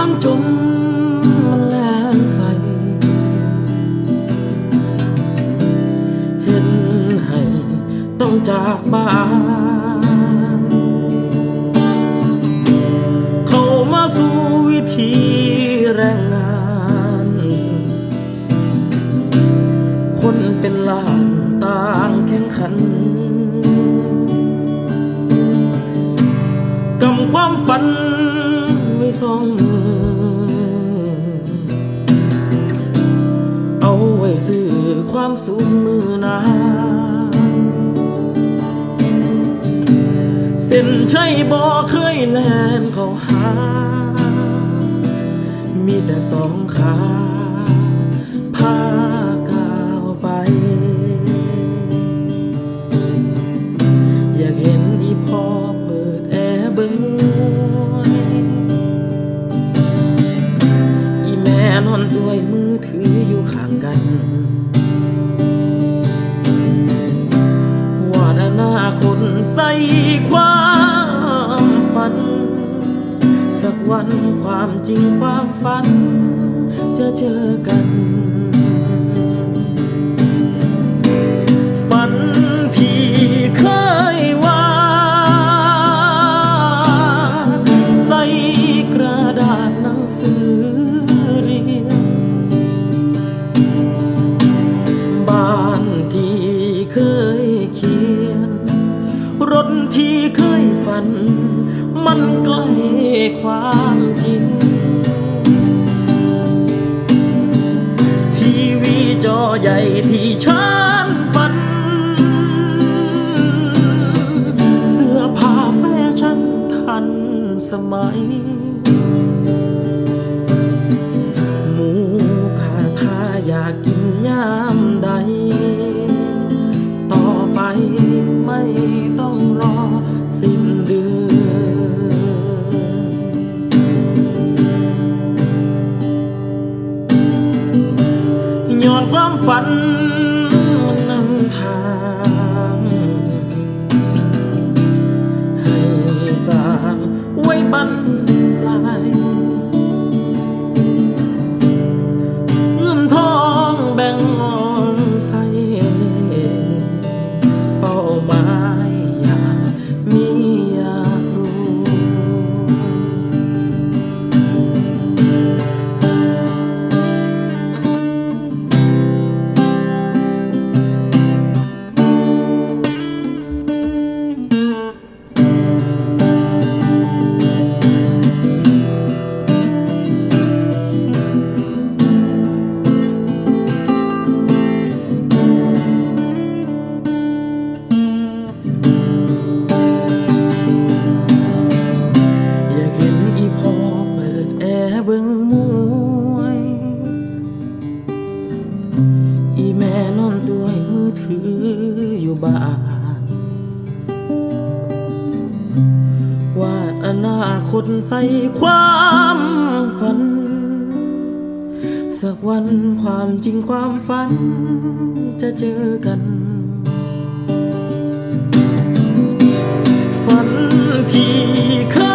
ความจมมันแลนใส เห็นให้ต้องจากบ้าน เขามาสู่วิธีแรงงาน คนเป็นลานต่างแข่งขันกำความฝัน สองมือ เอาไว้ซื้อความสุขมือนาเส้นชัยบ่เคยแลนเขาหา มีแต่สองขา ใส่ความฝัน สักวันความจริงความฝัน จะเจอกัน ฝันที่เคยวาดใส่กระดาษหนังสือ ความจริง ทีวีจอใหญ่ที่ฉันฝัน เสื้อผ้าแฟชั่นทันสมัย ความฝันมันนำทางให้สร้างไว้บันปลาย อนาคตใส่ความฝัน สักวันความจริงความฝัน จะเจอกัน ฝันที่เคย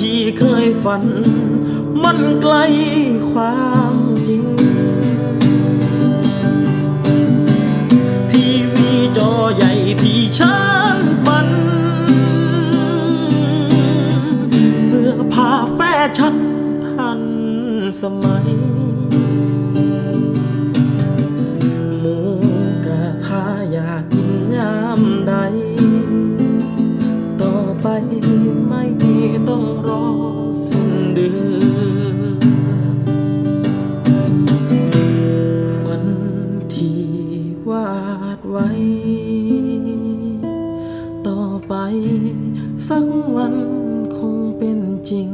ที่เคยฝัน มันไกลความจริง ทีวีจอใหญ่ที่ฉันฝัน เสื้อผ้าแฟชั่นทันสมัย สักวันคงเป็นจริง